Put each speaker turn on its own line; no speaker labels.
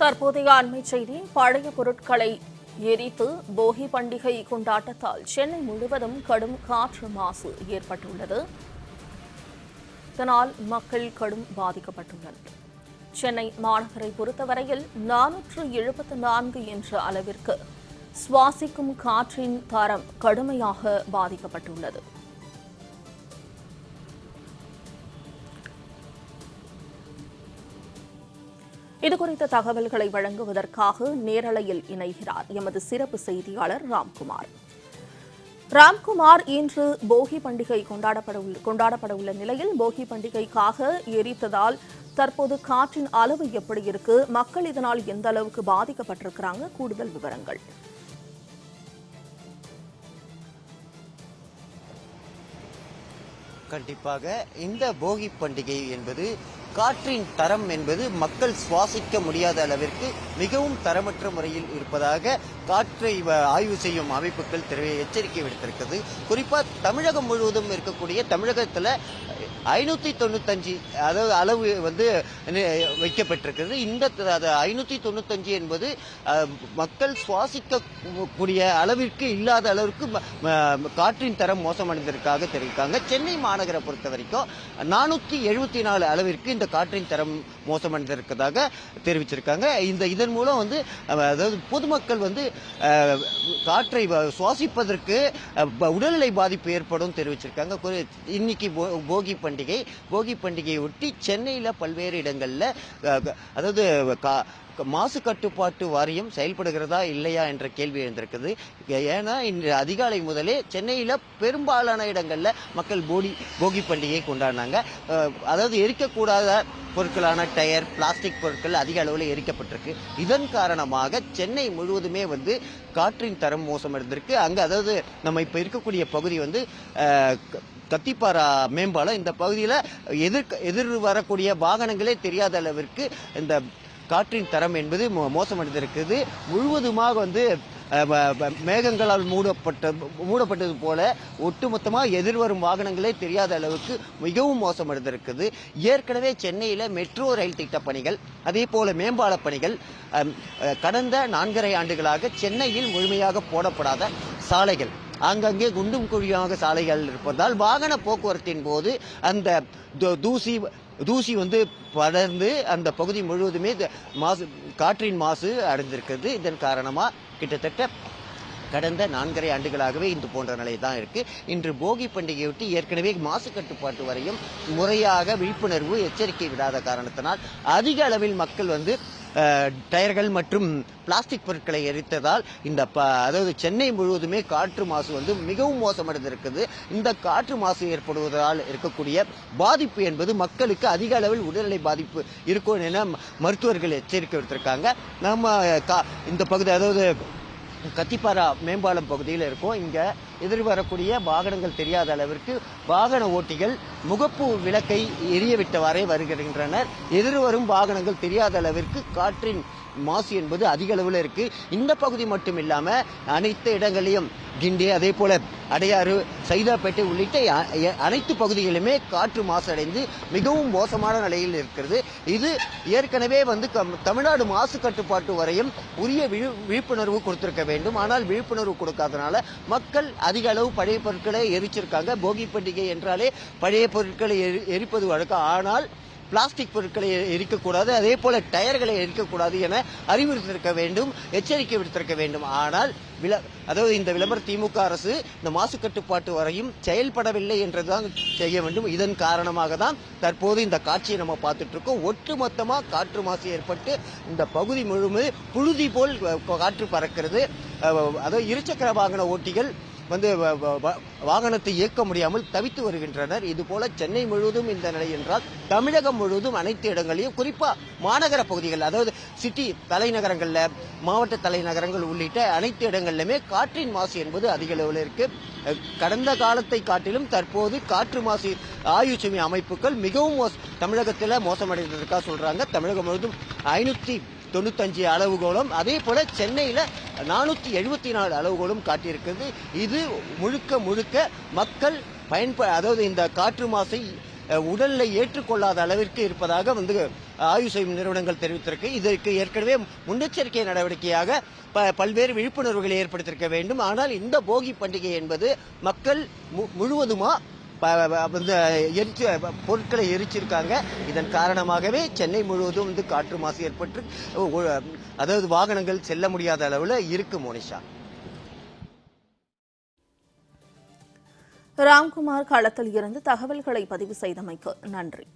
தற்போதைய அண்மை செய்தி பழைய பொருட்களை எரித்து போகி பண்டிகை கொண்டாட்டத்தால் சென்னை முழுவதும் கடும் காற்று மாசு ஏற்பட்டுள்ளது. இதனால் மக்கள் கடும் பாதிக்கப்பட்டுள்ளனர். சென்னை மாநகரை பொறுத்தவரையில் நானூற்று எழுபத்து நான்கு என்ற அளவிற்கு சுவாசிக்கும் காற்றின் தரம் கடுமையாக பாதிக்கப்பட்டுள்ளது. இதுகுறித்த தகவல்களை வழங்குவதற்காக நேரலையில் இணைகிறார் எமது சிறப்பு செய்தியாளர் ராம்குமார். ராம்குமார் இன்று போகி பண்டிகை கொண்டாடப்பட கொண்டாடப்பட உள்ள நிலையில் போகி பண்டிகைக்காக எரித்ததால் தற்போது காற்றின் அளவு எப்படி இருக்கு? மக்கள் இதனால் எந்த அளவுக்கு பாதிக்கப்பட்டிருக்கிறாங்க? கூடுதல் விவரங்கள்.
கண்டிப்பாக இந்த போகி பண்டிகை என்பது காற்றின் தரம் என்பது மக்கள் சுவாசிக்க முடியாத அளவிற்கு மிகவும் தரமற்ற முறையில் இருப்பதாக காற்றை வ- ஆய்வு செய்யும் அமைப்புகள் தெரிய எச்சரிக்கை விடுத்திருக்கிறது. குறிப்பாக தமிழகம் முழுவதும் இருக்கக்கூடிய தமிழகத்தில் ஐநூற்றி தொண்ணூத்தஞ்சு அதாவது அளவு வந்து வைக்கப்பட்டிருக்கிறது. இந்த ஐநூற்றி தொண்ணூத்தஞ்சு என்பது மக்கள் சுவாசிக்க கூடிய அளவிற்கு இல்லாத அளவிற்கு ம- காற்றின் தரம் மோசமடைந்திருக்காக தெரிவிக்காங்க. சென்னை மாநகரை பொறுத்த வரைக்கும் நானூற்றி எழுபத்தி நாலு அளவிற்கு இந்த காற்றின் தரம் மோசமடைந்திருப்பதாக தெரிவிச்சிருக்காங்க. இந்த இதன் மூலம் வந்து அதாவது பொதுமக்கள் வந்து காற்றை சுவாசிப்பதற்கு உடல்நிலை பாதிப்பு ஏற்படும் தெரிவிச்சிருக்காங்க. இன்னைக்கு போ- போகி பண்டிகை. போகி பண்டிகையை ஒட்டி சென்னையில் பல்வேறு இடங்களில் அதாவது கா- மாசு கட்டுப்பாட்டு வாரியம் செயல்படுகிறதா இல்லையா என்ற கேள்வி எழுந்திருக்குது. ஏன்னா இன்று அதிகாலை முதலே சென்னையில் பெரும்பாலான இடங்களில் மக்கள் போடி போகி பண்டிகையை கொண்டாடினாங்க. அதாவது எரிக்கக்கூடாத பொருட்களான டயர் பிளாஸ்டிக் பொருட்கள் அதிக அளவில் எரிக்கப்பட்டிருக்கு. இதன் காரணமாக சென்னை முழுவதுமே வந்து காற்றின் தரம் மோசம் இருந்திருக்கு அங்கே அதாவது நம்ம இப்போ இருக்கக்கூடிய பகுதி வந்து கத்திப்பாரா மேம்பாலம். இந்த பகுதியில் எதிர் எதிர் வரக்கூடிய வாகனங்களே தெரியாத அளவிற்கு இந்த காற்றின் தரம் என்பது மோ- முழுவதுமாக வந்து மேகங்களால் மூடப்பட்ட மூடப்பட்டது போல ஒட்டுமொத்தமாக எதிர்வரும் வாகனங்களே தெரியாத அளவுக்கு மிகவும் மோசமடைந்திருக்குது ஏற்கனவே சென்னையில் மெட்ரோ ரயில் திட்ட பணிகள் அதே போல மேம்பால பணிகள் கடந்த நான்கரை ஆண்டுகளாக சென்னையில் முழுமையாக போடப்படாத சாலைகள். அங்கங்கே குண்டும் குழியாக சாலைகள் இருப்பதால் வாகன போக்குவரத்தின் போது அந்த தூசி தூசி வந்து படர்ந்து அந்த பகுதி முழுவதுமே மாசு காற்றின் மாசு அடைந்திருக்கிறது. இதன் காரணமாக கிட்டத்தட்ட கடந்த நான்கரை ஆண்டுகளாகவே இந்த போன்ற நிலை தான் இருக்கு. இன்று போகி பண்டிகையொட்டி ஏற்கனவே மாசு கட்டுப்பாட்டு வரையும் முறையாக விழிப்புணர்வு எச்சரிக்கை விடாத காரணத்தினால் அதிக அளவில் மக்கள் வந்து டயர்கள் மற்றும் பிளாஸ்டிக் பொருட்களை எரித்ததால் இந்த ப- அதாவது சென்னை முழுவதுமே காற்று மாசு வந்து மிகவும் மோசமடைந்திருக்குது. இந்த காற்று மாசு ஏற்படுவதால் இருக்கக்கூடிய பாதிப்பு என்பது மக்களுக்கு அதிக அளவில் உடல்நிலை பாதிப்பு இருக்கும் என மருத்துவர்கள் எச்சரிக்கை விடுத்திருக்காங்க. நம்ம கா- இந்த பகுதி அதாவது கத்திப்பாரா மேம்பாலம் பகுதியில் இருக்கோம். இங்கே எதிர்வரக்கூடிய வாகனங்கள் தெரியாத அளவிற்கு வாகன ஓட்டிகள் முகப்பு விளக்கை எரியவிட்டவாறே வருகின்றனர். எதிர்வரும் வாகனங்கள் தெரியாத அளவிற்கு காற்றின் மாசு என்பது அதிக அளவில் இருக்கு. இந்த பகுதி மட்டும் இல்லாம அனைத்து இடங்களையும் கிண்டி அதே போல அடையாறு சைதாப்பேட்டை உள்ளிட்ட அனைத்து பகுதிகளுமே காற்று மாசடைந்து மிகவும் மோசமான நிலையில் இருக்கிறது. இது ஏற்கனவே வந்து கம்- தமிழ்நாடு மாசு கட்டுப்பாட்டு வரையும் உரிய விழிப்புணர்வு கொடுத்திருக்க வேண்டும். ஆனால் விழிப்புணர்வு கொடுக்காதனால மக்கள் அதிக அளவு பழைய பொருட்களை எரிச்சிருக்காங்க. போகி பண்டிகை என்றாலே பழைய பொருட்களை எரி- எரிப்பது வழக்கம். ஆனால் பிளாஸ்டிக் பொருட்களை எரிக்கக்கூடாது அதே போல டயர்களை எரிக்கக்கூடாது என அறிவுறுத்திருக்க வேண்டும் எச்சரிக்கை விடுத்திருக்க வேண்டும். ஆனால் விள அதாவது இந்த விளம்பர திமுக அரசு இந்த மாசு கட்டுப்பாட்டு வரையும் செயல்படவில்லை என்றுதான் செய்ய வேண்டும். இதன் காரணமாக தான் தற்போது இந்த காட்சியை நம்ம பார்த்துட்டு இருக்கோம் ஒட்டுமொத்தமாக காற்று மாசு ஏற்பட்டு இந்த பகுதி முழுமை புழுதி போல் காற்று பறக்கிறது. அதாவது இருசக்கர வாகன ஓட்டிகள் வந்து வ- வ- வ- வாகனத்தை இயக்க முடியாமல் தவித்து வருகின்றனர். இதுபோல சென்னை முழுவதும் இந்த நிலை என்றால் தமிழகம் முழுவதும் அனைத்து இடங்களையும் குறிப்பா மாநகர பகுதிகள் அதாவது சிட்டி தலைநகரங்கள்ல மாவட்ட தலைநகரங்கள் உள்ளிட்ட அனைத்து இடங்கள்லையுமே காற்றின் மாசு என்பது அதிக அளவில் இருக்கு. கடந்த காலத்தை காட்டிலும் தற்போது காற்று மாசு ஆயுச்சமி அமைப்புகள் மிகவும் தமிழகத்தில் தமிழகத்துல மோசமடைந்ததற்காக சொல்றாங்க. தமிழகம் முழுவதும் ஐநூத்தி தொண்ணூத்தஞ்சு அளவுகோலும் அதே போல சென்னையில நானூத்தி எழுபத்தி நாலு அளவுகோலும் காட்டியிருக்கிறது. இது முழுக்க முழுக்க மக்கள் பயன்ப அதாவது இந்த காற்று மாசை உடல்ல ஏற்றுக்கொள்ளாத அளவிற்கு இருப்பதாக வந்து ஆய்வு செய்யும் நிறுவனங்கள் தெரிவித்திருக்கு. இதற்கு ஏற்கனவே முன்னெச்சரிக்கை நடவடிக்கையாக ப- பல்வேறு விழிப்புணர்வுகளை ஏற்படுத்தியிருக்க வேண்டும். ஆனால் இந்த போகி பண்டிகை என்பது மக்கள் மு- முழுவதுமா வந்து எரிச்சு பொருட்களை எரிச்சிருக்காங்க. இதன் காரணமாகவே சென்னை முழுவதும் வந்து காற்று மாசு ஏற்பட்டு அதாவது வாகனங்கள் செல்ல முடியாத அளவில் இருக்கு மோனிஷா.
ராம்குமார் களத்தில் இருந்து தகவல்களை பதிவு செய்தமைக்கு நன்றி.